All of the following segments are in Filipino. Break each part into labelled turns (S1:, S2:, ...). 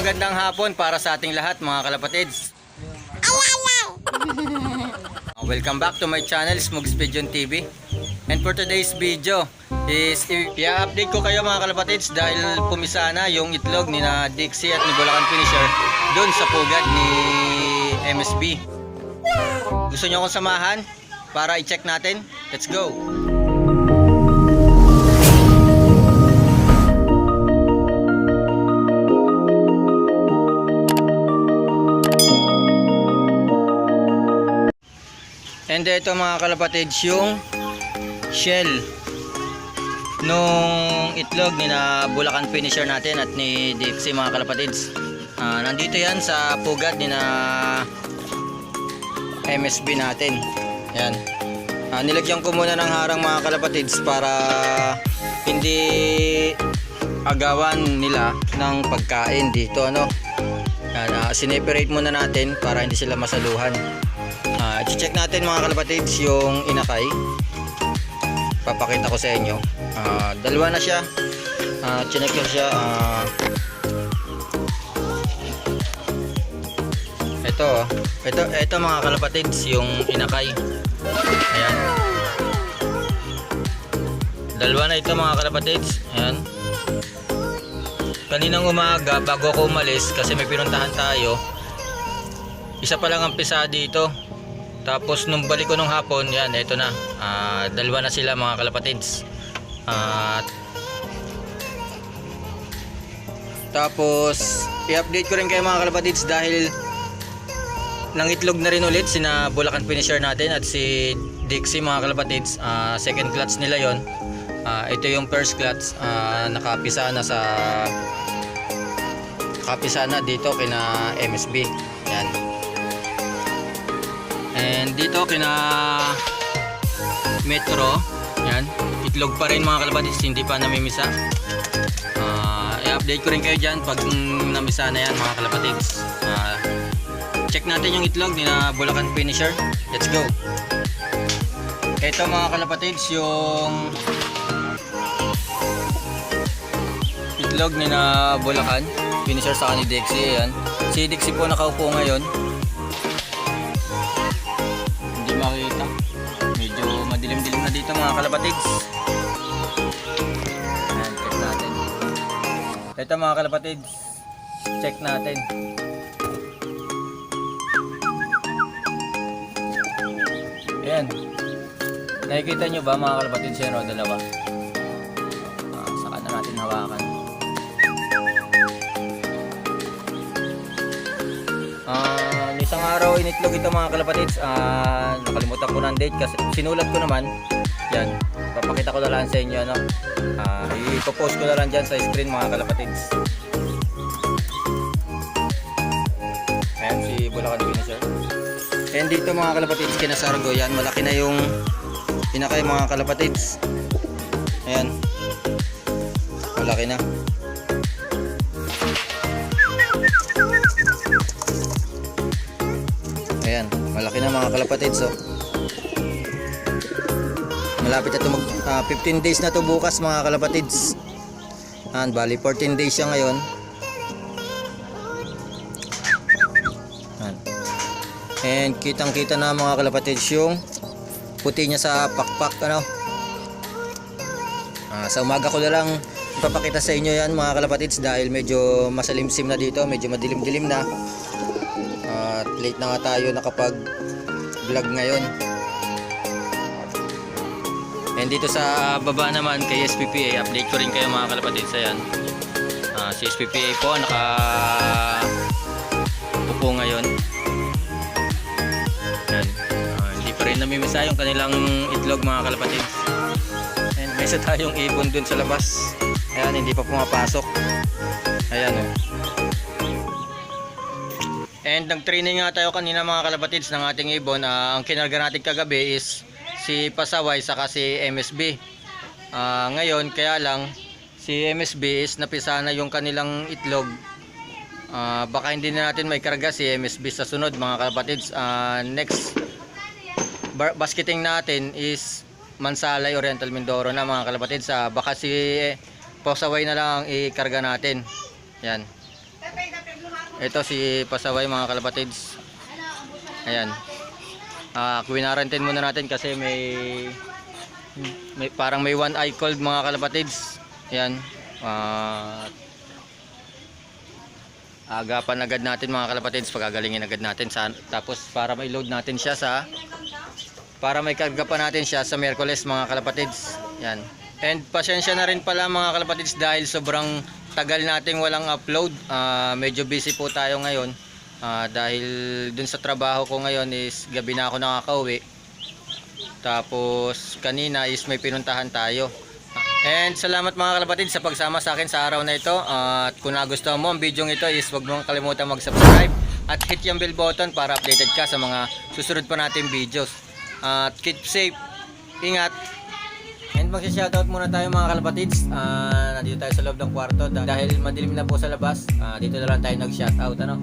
S1: magandang hapon para sa ating lahat mga kalapatids. Welcome back to my channel, Smugs Pigeon TV. And for today's video is i-update ko kayo mga kalapatids dahil pumisana yung itlog ni na Dixie at ni Bulacan Finisher doon sa pugad ni MSB. Gusto nyo akong samahan para i-check natin? Let's go! And ito mga kalapatids yung shell nung itlog ni na Bulacan Finisher natin at ni Dixie mga kalapatids. Ah, nandito yan sa pugad ni na MSB natin. Yan. Ah, nilagyan ko muna ng harang mga kalapatids para hindi agawan nila ng pagkain dito ano. Yan, ah, sineperate muna natin para hindi sila masaluhan. Ah, check natin mga kalapatids yung inakay. Papakita ko sa inyo. Ah, dalawa na siya. Ah, chinek ko siya. Ah, ito, ito, ito mga kalapatids yung inakay. Ayan. Dalawa na ito mga kalapatids. Ayan. Kaninang umaga bago ako umalis kasi may pinuntahan tayo. Isa pa lang ang pisa dito. Tapos nung balik ko nung hapon, yan, ito na. Ah, dalawa na sila mga kalapatids. At tapos i-update ko rin kayo mga kalapatids dahil nangitlog na rin ulit sina Bulacan Finisher natin at si Dixie mga kalapatids. Ah, second clutch nila yon. Ah, ito yung first clutch ah, nakapisa na sa nakapisa na dito kina MSB. And dito kina Metro, yan, itlog pa rin mga kalapatids, hindi pa namimisa. Ah, i-update ko rin kayo dyan pag namisa na yan mga kalapatids. Ah, check natin yung itlog ni na Bulacan Finisher. Let's go. Ito mga kalapatids yung itlog ni na Bulacan Finisher sa ni Dixie. Yan. Si Dixie po nakaupo ngayon. Makita. Medyo madilim-dilim na dito mga kalapatids. Ayan, check natin. Ito mga kalapatids. Check natin. Ayan. Nakikita nyo ba mga kalapatids yan o dalawa? Ah, saka na natin hawakan. Ah, araw initlog ito mga kalapatids. Ah, nakalimutan ko ng date kasi sinulat ko naman. Yan. Papakita ko na lang sa inyo ano. Ah, ipo-post ko na lang diyan sa screen mga kalapatids. Ayan si Bulacan Finisher. And dito mga kalapatids kinasargo yan. Malaki na yung pinakay mga kalapatids. Ayan. Malaki na. Mga kalapatids oh. Malapit na to mag ah, 15 days na to bukas mga kalapatids. Ayan, bali 14 days siya ngayon. And kitang-kita na mga kalapatids yung puti niya sa pakpak ano. Ah, sa umaga ko na lang ipapakita sa inyo yan mga kalapatids dahil medyo masalimsim na dito, medyo madilim-dilim na. At late na nga tayo nakapag vlog ngayon. And dito sa baba naman kay SPPA, update ko rin kayo mga kalapatid sa yan. Ah, si SPPA po naka upo ngayon. Yan. Ah, hindi pa rin namimisa yung kanilang itlog mga kalapatid. And may isa tayong ibon dun sa labas. Ayan, hindi pa pumapasok. Ayan oh. And nag-training nga tayo kanina mga kalapatids ng ating ibon. Ah, ang kinarga natin kagabi is si Pasaway saka si MSB. Ah, ngayon kaya lang si MSB is napisa na yung kanilang itlog. Ah, baka hindi na natin may karga si MSB sa sunod mga kalapatids. Ah, next basketing natin is Mansalay Oriental Mindoro na mga kalapatids. Ah, baka si Pasaway na lang ang ikarga natin. Yan. Ito si Pasaway mga kalapatids. Ayan. Ah, uh, muna natin kasi may may parang may one eye cold mga kalapatids. Ayan. Ah, agapan agad natin mga kalapatids pagagalingin agad natin sa, tapos para may load natin siya sa para may karga pa natin siya sa Miyerkules mga kalapatids yan and pasensya na rin pala mga kalapatids dahil sobrang tagal nating walang upload Ah, medyo busy po tayo ngayon Ah, dahil dun sa trabaho ko ngayon is gabi na ako nakakauwi tapos kanina is may pinuntahan tayo And salamat mga kalapatid sa pagsama sa akin sa araw na ito. At kung nagustuhan mo ang video ito is huwag mong kalimutan mag-subscribe at hit yung bell button para updated ka sa mga susunod pa nating videos. At keep safe, ingat. And magsa-shoutout muna tayo mga kalapatids. Ah, nandito tayo sa loob ng kwarto dah- dahil madilim na po sa labas. Ah, dito na lang tayo nag-shoutout ano.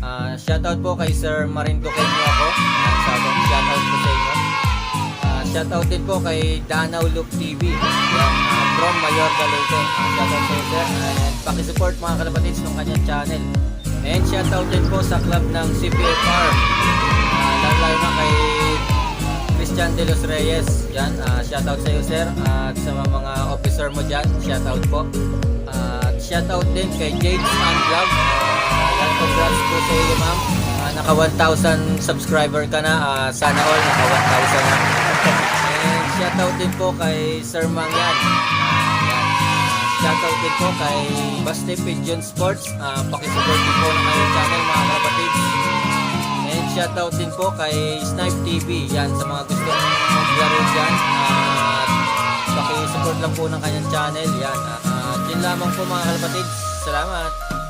S1: Ah, shoutout po kay Sir Marin Coqueño ako. Ah, shoutout, shoutout po sa inyo. Ah, shoutout din po kay Danaw Look TV. Yan, ah, from Mayor Galete. Uh, shoutout iyo, sir. And pakisupport mga kalapatids ng kanyang channel. And shoutout din po sa club ng CPFR. Uh, lalo na kay Christian De Los Reyes. Yan, ah, shoutout sa iyo, sir. At sa mga, officer mo dyan, shoutout po. At shoutout din kay James and Vlog. Uh, yan, congrats po sa iyo, ma'am. Ah, naka 1,000 subscriber ka na. Ah, sana all naka 1,000 na. And shoutout din po kay Sir Mangyan. Yan. Shoutout din po kay Basti Pigeon Sports. Ah, pakisupport din po ng kanyang channel mga kapatid. Shoutout din po kay Snipe TV. Yan sa mga gusto maglaro dyan. At pakisupport lang po ng kanyang channel. Yan. Ah, ah, yun lamang po mga kalapatids. Salamat.